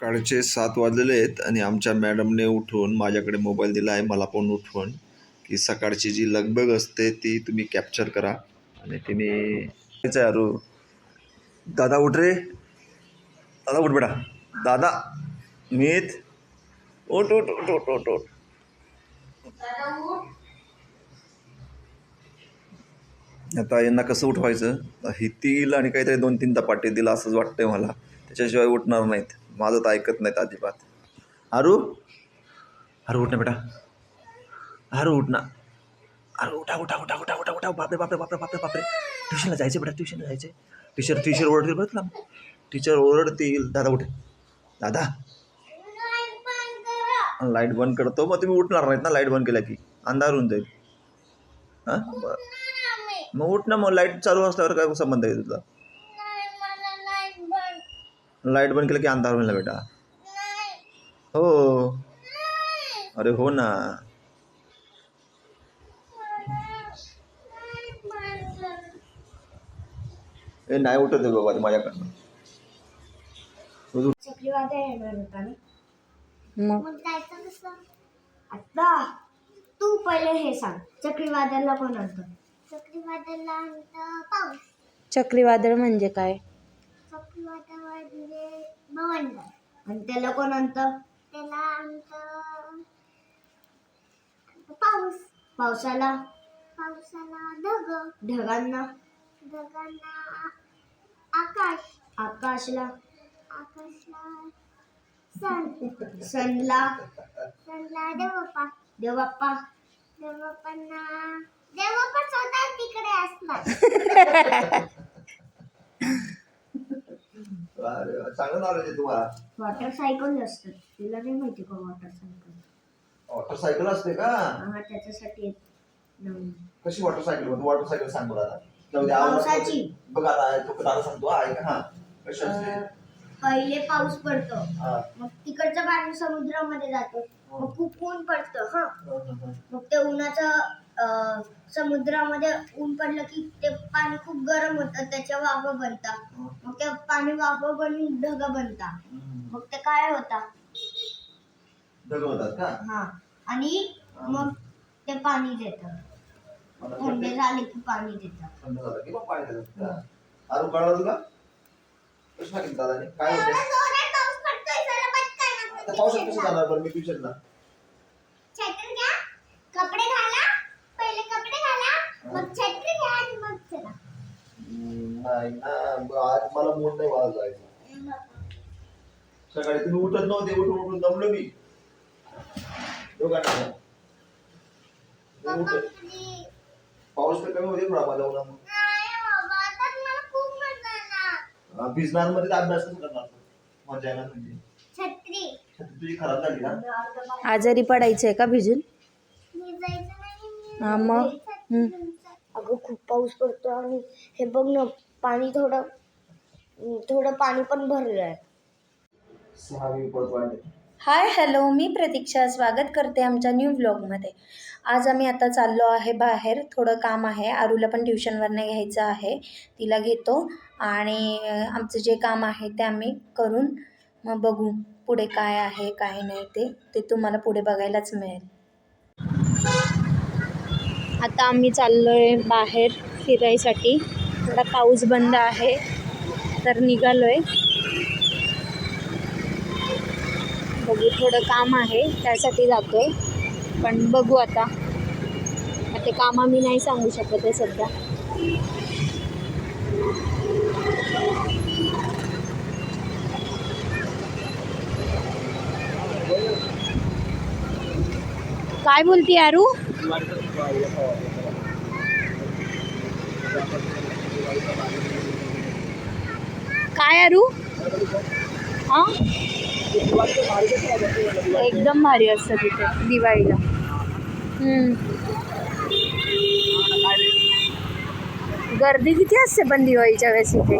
सकाळचे सात वाजलेले आहेत आणि आमच्या मॅडमने उठून माझ्याकडे मोबाईल दिला आहे मला पण उठवून की सकाळची जी लगबग असते ती तुम्ही कॅप्चर करा. आणि तिने तेच आहे अरू दादा उठ रे. दादा उठ बेटा. दादा मीत. उठ उठ उठ उठ उठ उठ. आता यांना कसं उठवायचं? हितील आणि काहीतरी दोन तीन धपाटे दिला असंच वाटतंय मला. त्याच्याशिवाय उठणार नाहीत. माझं तर ऐकत नाहीत अजिबात. अरू अरू उठ ना बेटा. अरू उठ ना. अरे उठा उठा उठा उठा उठा उठा. बापरे बापरे बापरे बापरे बापरे. ट्युशनला जायचं बेटा ट्युशनला जायचे टीचर टीचर ओरडतील बरं तुला. टीचर ओरडतील. दादा उठ. दादा. लाइट बंद करतो मग तुम्ही उठणार नाहीत ना लाइट बंद केला की. अंधार होऊन जाईल. हां? बरं. मग उठ ना मग लाइट चालू असल्यावर काय संबंध आहे तुझा? लाइट बंद केलं की अंधार होईल ना बेटा। हो। अरे हो ना। ए नाही उठत आहे बाबा ते माझ्याकडनं. ना मग? आता तू पहिले हे सांग चक्रीवादळला कोण आणतं? चक्रीवादळला आणतं पाऊस चक्रीवादळ म्हणजे काय? म्हणजे बवंडर आणि त्याला कोण आणतं त्याला आणतं पाऊस. पावसाला? पावसाला ढग. ढगांना? ढगांना आकाश. आकाशला? आकाशला सन. सनला? सनला देवप्पा. देवप्पा? देवप्पांना देवप्पा स्वतः तिकडे असणार. अरे चांगलं नॉलेज आहे तुम्हाला. वॉटर सायकल असतं. तुला नाही माहिती का वॉटर सायकल वॉटरसायकल असते का? हा त्याच्यासाठी एक नवीन. कशी वॉटरसायकल होती? वॉटरसायकल सांग आता. जाऊ पावसाची. बघ आता तो दादा सांगतो. ऐक हा. कशी असते? पहिले पाऊस पडतो. मग तिकडचं पाणी समुद्रामध्ये जातो. मग खूप ऊन पडतं हा. हं, हं, हं. मग ते उन्हाचं समुद्रामध्ये ऊन पडलं की ते पाणी खूप गरम होतं त्याच्या वाफ बनतात. मग ते पाणी वाफ बनून ढग बनतात. हं. मग ते काय होता ढग होतात का? हा. आणि मग ते पाणी देतं थंड झाले की पाणी देतं थंड झालं की मग पाणी देतात का? आरू कळलं तुला? कसं सांगितलं दादाने? काय होतं आता पावसात कसं जाणार? बरं मी ट्युशनला छत्री घ्या कपडे घाला पहिले कपडे घाला मग छत्री घ्या आणि मग चला हं, नाही ना ब- आज मला मूड नाही मला जायचं सकाळी तुम्ही उठत नव्हते उठून उठून दमलो मी. दोघांना. पाऊस तर कमी होते थोडा माझा उन्हा भिजणार मध्ये अभ्यास करणार मजा येणार म्हणजे. छत्री. छत्री तुझी खराब झाली ना? आजारी पडायचंय का भिजून? भिजायचं हा मग? खूप पाऊस पडतो आणि हे बघ ना पाणी थोडं थोडं पाणी पण भरलं आहे हाय हॅलो मी प्रतीक्षा. स्वागत करते आमच्या न्यू व्लॉगमध्ये आज आम्ही आता चाललो आहे बाहेर. थोडं काम आहे. आरूला पण ट्युशनवरनं घ्यायचं आहे. तिला घेतो. आणि आमचं जे काम आहे ते आम्ही करून मग बघू पुढे काय आहे काय नाही ते. ते तुम्हाला पुढे बघायलाच मिळेल. आता आम्ही चाललो आहे बाहेर फिरायसाठी. थोडा पाऊस बंद आहे तर निघालो आहे बघू थोडं काम आहे त्यासाठी जातो आहे पण बघू आता. ते काम आम्ही नाही सांगू शकत आहे सध्या. काय बोलती आरू? काय अरू? हां? एकदम भारी असतं तिथे दिवाळीला. गर्दी किती असते पण दिवाळीच्या वेळेस इथे?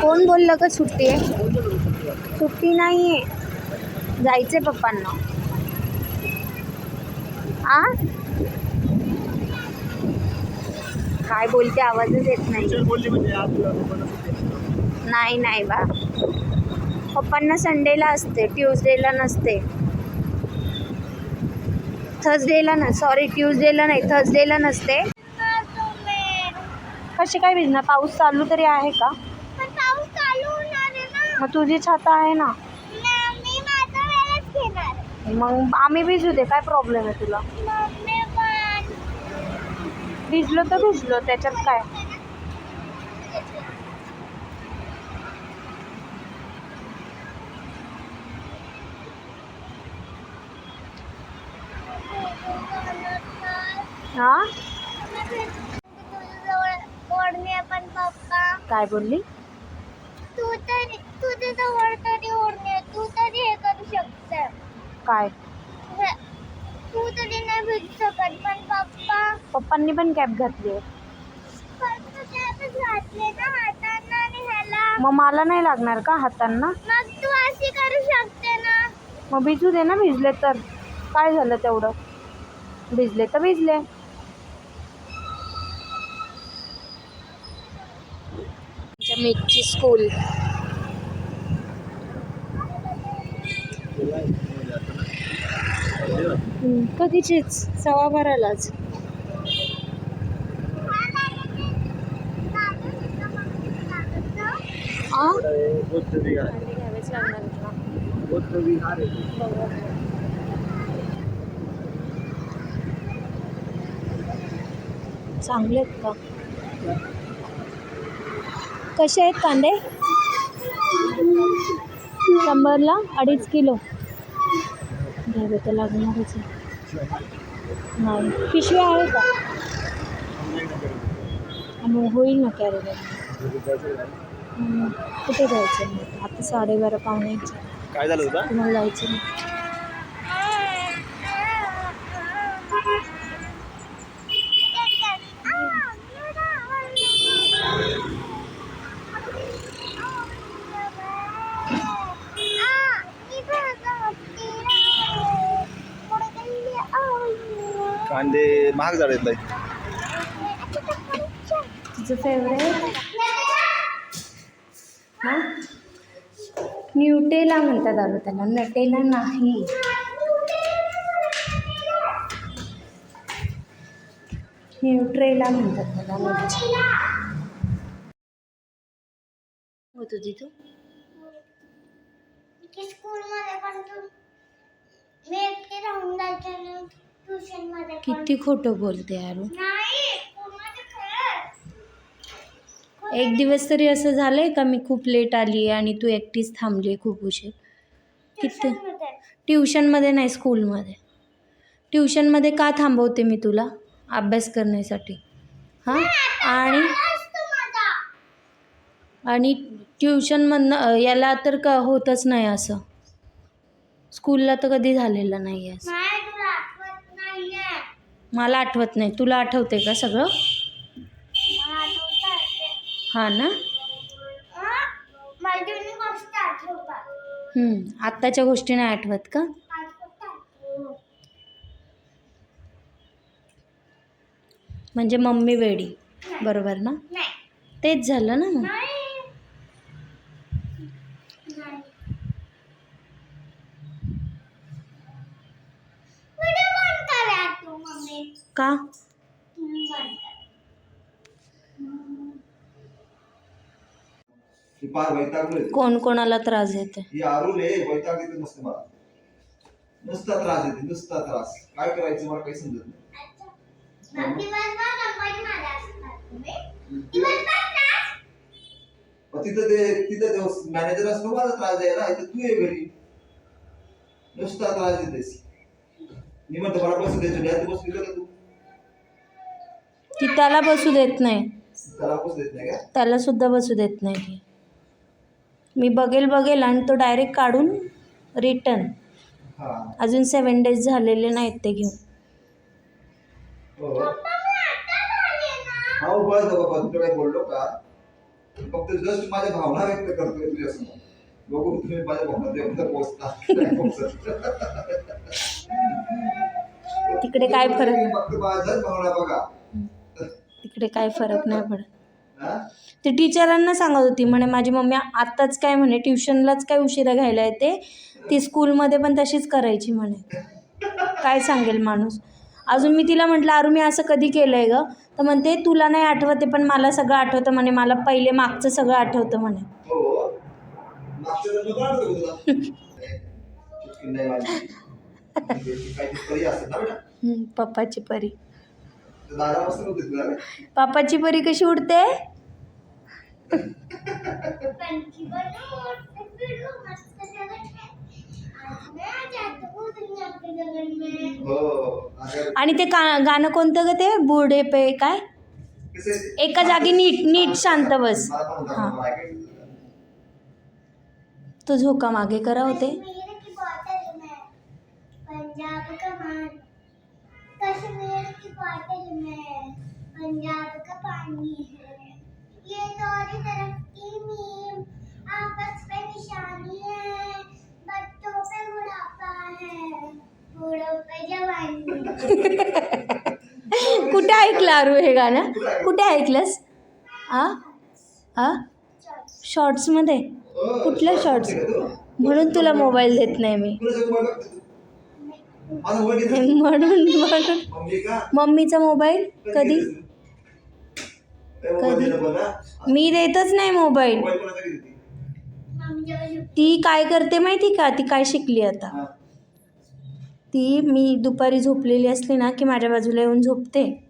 कोण बोललं का सुट्टी आहे? सुट्टी नाही आहे जायचंय पप्पांना. आ? काय बोलते? आवाजच येत नाही. म्हणजे आहे. नाही नाही बा. पप्पांना संडेला असते ट्यूजडेला नसते. थर्सडेला ना सॉरी ट्यूजडेला नाही थर्सडेला नसते. कशी काय भिजणार पाऊस चालू तरी आहे का पण पाऊस चालू होणार आहे ना मग तुझी छाता आहे ना. मग आम्ही भिजू दे काय प्रॉब्लेम आहे तुला? भिजलो तर भिजलो त्याच्यात काय? हा? काय बोलली? जवळ तरी ओढणी तू तरी हे करू शकते. काय? हे- तू तरी नाही भेटू शकत पण पप्पा. पप्पांनी पण कॅब घातली आहे. पण तू त्यातच घातले ना हातांना आणि ह्याला. मग मला नाही लागणार का हातांना? मग तू अशी करू शकते ना. मग भिजू दे ना भिजले तर. काय झालं तेवढं? भिजले तर भिजले. मीटची स्कूल कधीचीच. सव्वा बारालाच आ? बौद्ध विहार घ्यावेच लागणार बौद्ध विहार आहे चांगले आहेत का? कसे आहेत कांदे? शंभरला अडीच किलो. घ्यावे तर लागणारच आहे. नाही पिशव्या आहे का? आणि होईल ना कॅरी कुठे जायचं? मग आता साडेबारा झाले. काय झालं तुम्हाला जायचं नाही कांदे महाग झाले आहेत तुझं फेवरेट हां? न्यूटेला म्हणतात आलो त्याला. नटेला नाही. न्यूट्रेला म्हणतात त्याला. हो तू? स्कूल मध्ये पण तू मी एकटी राहून जायचे. किती खोटं बोलते यार एक दिवस तरी असं झालंय का मी खूप लेट आली आहे आणि तू एकटीच थांबली खूप उशीर? किती? Tuition मध्ये. ट्युशनमध्ये नाही स्कूलमध्ये. ट्युशनमध्ये का थांबवते मी तुला? अभ्यास करण्यासाठी. हां? आणि? आणि ट्युशनमधनं याला तर का होतच नाही असं. स्कूलला तर कधी झालेलं नाही आहे असं नाही तुला आठवत नाहीये मला आठवत नाही. तुला आठवते का सगळं. हां ना? आत्ताच्या गोष्टी नाही आठवत का. म्हणजे मम्मी वेडी. बरोबर ना? तेच झालं ना मग नाही नाही. व्हिडिओ बंद कर यार तू मम्मी का? कोण कोणाला त्रास देते? येते मस्त मला. नुसता त्रास येते नुसता त्रास. काय करायचं मला काही समजत नाही. तिथं ते तिथं ते मॅनेजर असतो मला त्रास द्यायला इथं तू ये घरी. नुसता त्रास देतेस. मी म्हणतो मला बसू द्यायचं नाही आता बसू का तू. ती त्याला बसू देत नाही. त्याला बसू देत नाही का? त्याला सुद्धा बसू देत नाही. ती मी बघेल बघेल आणि तो डायरेक्ट काढून रिटर्न हा. अजून सेवन डेज झालेले नाहीत ते घेऊन. हो. मम्मी आता झाली ना हा बस बाबा तुला काही बोललो का? फक्त जस्ट माझ्या भावना व्यक्त करतोय तुझ्यासमोर. बघू तुम्ही माझ्या भावना व्यक्त पोहोचता नाही पोहोचत. तिकडे काय फरक? फक्त माझ्याच भावना बघा. तिकडे इकडे काय फरक नाही पडत? ती टीचरांना सांगत होती म्हणे माझी मम्मी आत्ताच काय म्हणे ट्युशनलाच काय उशिरा घ्यायला येते ती स्कूलमध्ये पण तशीच करायची म्हणे. काय सांगेल माणूस? अजून मी तिला म्हटलं अरू मी असं कधी केलं आहे ग? तर म्हणते तुला नाही आठवते पण मला सगळं आठवतं म्हणे मला पहिले मागचं सगळं आठवतं म्हणे. हो पप्पाची परी. पप्पाची परी कशी उडते? है आज मैं आ जाता दुनिया के जगत में. अगं, आणि ते का गाणं कोणतं ग ते? बुडे पे काय? एका जागी नीट नीट शांत बस. हां. तो झोका मागे करा होते. पंजाब का मान कश्मीर की बॉटल में पंजाब का पानी है। ये दोनों तरफ की आपस में निशानी है बच्चों पे बुढ़ापा है बूढ़ों पे जवानी। कुठे ऐकलं अरू हे गाणं? कुठे ऐकलंस? आ? आ? शॉर्ट्समध्ये कुठल्या शॉर्ट्स म्हणून तुला मोबाईल देत नाही मी. म्हणून म्हणून मम्मीचा मोबाईल? कधी? बघा. मी देतच नाही मोबाईल. ती? काय करते माहिती का? ती काय शिकली आता. ती मी दुपारी झोपलेली असली ना की माझ्या बाजूला येऊन झोपते.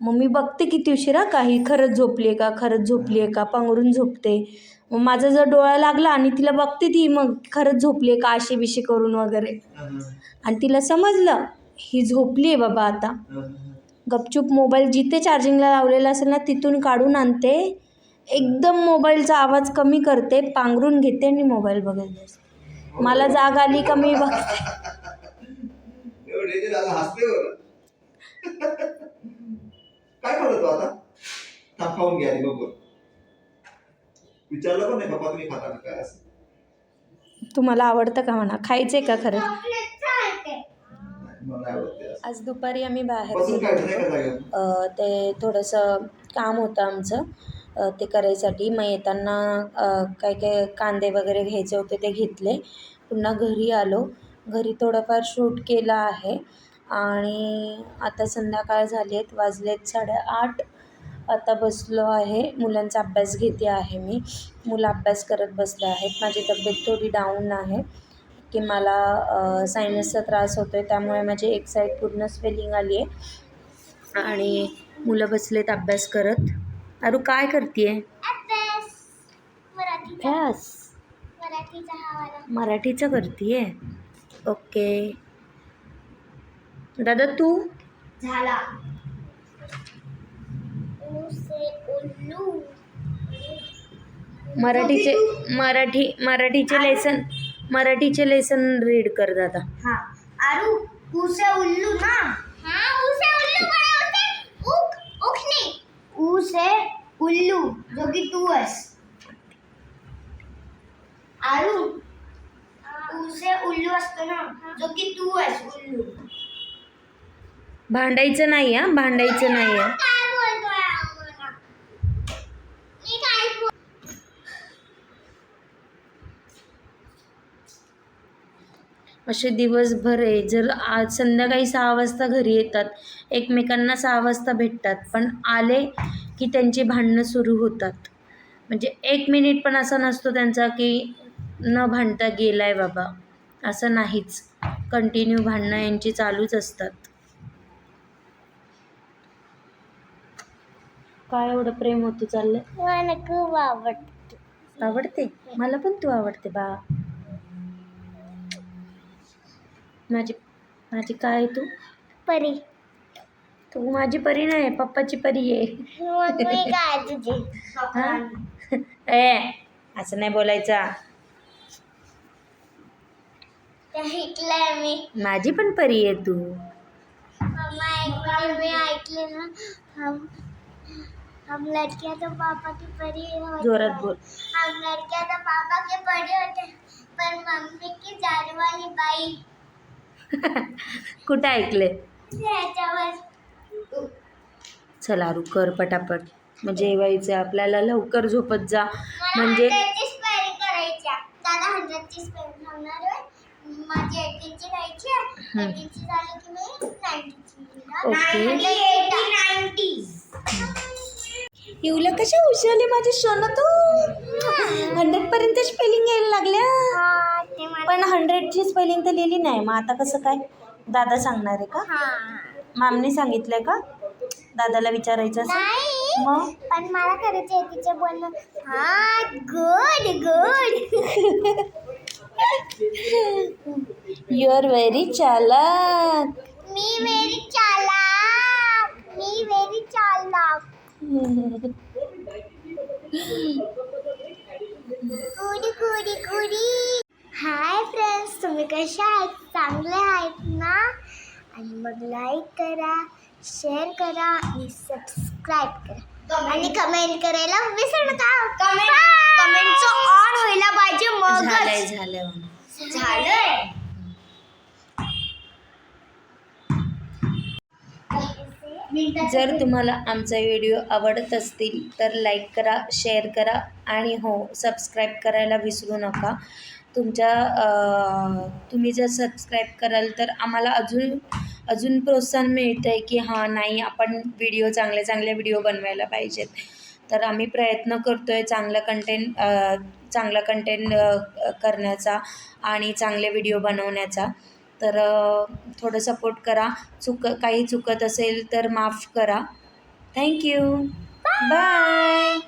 मग मी बघते किती उशिरा का? ही खरंच झोपली आहे का? खरंच झोपली आहे का? पांघरून झोपते. मग माझा जर डोळा लागला आणि तिला बघते ती मग खरंच झोपली आहे का अशी बिशी करून वगैरे. आणि तिला समजलं ही झोपली आहे बाबा आता. गपचूप मोबाईल जिथे चार्जिंगला लावलेला असेल ना तिथून काढून आणते. एकदम मोबाईलचा आवाज कमी करते पांघरून घेते आणि मोबाईल बघत बसते. मला जाग आली का मी बघते. विचारलं पण नाही पप्पा तुम्ही खाता का काय? असं. तुम्हाला आवडतं का म्हणा? खायचंय का खरं? चॉकलेट चाहते नाही, मला नाही आवडत ते असं. आज दुपारी आम्ही बाहेर बसून गेलो काय नाही का जागेवर? अ, ते थोडंसं काम होतं आमचं. अ, ते करायसाठी मग येताना अ, काय काय कांदे वगैरे घ्यायचे होते ते घेतले. पुन्हा घरी आलो. घरी थोडंफार शूट केलं आहे. आणि आता संध्याकाळ झाली आहेत वाजलेत साडेआठ. आता बसलो आहे. मुलांचा अभ्यास घेते आहे मी. मुलं अभ्यास करत बसले आहेत. माझी तब्येत थोडी डाऊन आहे. की मला सायनसचा त्रास होतो आहे त्यामुळे माझी एक साईड पूर्ण स्वेलिंग आली आहे आणि मुलं बसलेत अभ्यास करत. अरू काय करते मराठीचा. अभ्यास? मराठीचा करते ओके. दादा तू? झाला. मराठीचे मराठी मराठीचे लेसन मराठीचे लेसन रीड कर दादा. हाँ. आरू उल्लू ना? हाँ ऊ से उल्लू बड़ा होते. उक उखनी. ऊ से उल्लू जो कि तू आहेस आरू ऊ से उल्लू असतो ना जो कि तू आहेस उल्लू. भांडायचं नाही हां भांडायचं नाही आहे काय बोलतोय आम्हाला? मी काय बोल असे दिवसभर आहे. जर आज संध्याकाळी सहा वाजता घरी येतात एकमेकांना सहा वाजता भेटतात पण आले की त्यांची भांडणं सुरू होतात. म्हणजे एक मिनिट पण असा नसतो त्यांचा की न भांडता गेलाय बाबा. असं नाहीच. कंटिन्यू भांडणं यांची चालूच असतात. काय एवढं प्रेम होतं चाललंय? मला खूप आवडत. आवडते? मला पण तू आवडते बा. माझी माझी काय आहे तू? परी. तू माझी परी नाही पप्पाची परी आहे. मग मी काय तुझी. हा? ए असं नाही बोलायचा. ऐकलंय मी. माझी पण परी आहे तू. मम्मा एक बार मैं ऐकले ना हम हम लड़कियां तो पापा की परी होते. जोरात बोल. हम लड़कियां तो पापा के परी होते. पर मम्मी की जान वाली बाई. कुठं ऐकले चल आरू कर पटापट. म्हणजे जेवायचं आपल्याला लवकर झोपत जा. म्हणजे येऊला कशा हुशारली माझे सोनं तू? हंड्रेडपर्यंत स्पेलिंग यायला लागल्या. पण हंड्रेडची स्पेलिंग तर लिहिली नाही. मग आता कसं काय? दादा सांगणार आहे का? मॅमने सांगितलंय का? दादाला विचारायचं असं? नाही. मग? पण मला करायचं आहे बोलणं हा good good you are very चालाक. मी वेरी चालाक. मी वेरी चालाक. गुडी गुडी गुडी हाय फ्रेंड्स तुम्ही कसे आहेत? चांगले आहेत ना? आणि मग लाईक करा शेअर करा आणि सबस्क्राईब करा. आणि कमेंट करायला विसरू नका. कमेंट कमेंटचं ऑन व्हायला पाहिजे झालंय मग झालंय झालंय. जर तुम्हाला आमचा व्हिडिओ आवडत असतील तर लाईक करा शेअर करा आणि हो सबस्क्राईब करायला विसरू नका. तुमच्या तुम्ही जर सबस्क्राईब कराल तर आम्हाला अजून अजून प्रोत्साहन मिळतं आहे की हां नाही आपण व्हिडिओ चांगले चांगले व्हिडिओ बनवायला पाहिजेत. तर आम्ही प्रयत्न करतो आहे चांगला कंटेंट चांगला कंटेंट करण्याचा आणि चांगले व्हिडिओ बनवण्याचा. तर थोडं सपोर्ट करा. चुक काही चुकत असेल तर माफ करा. Thank you bye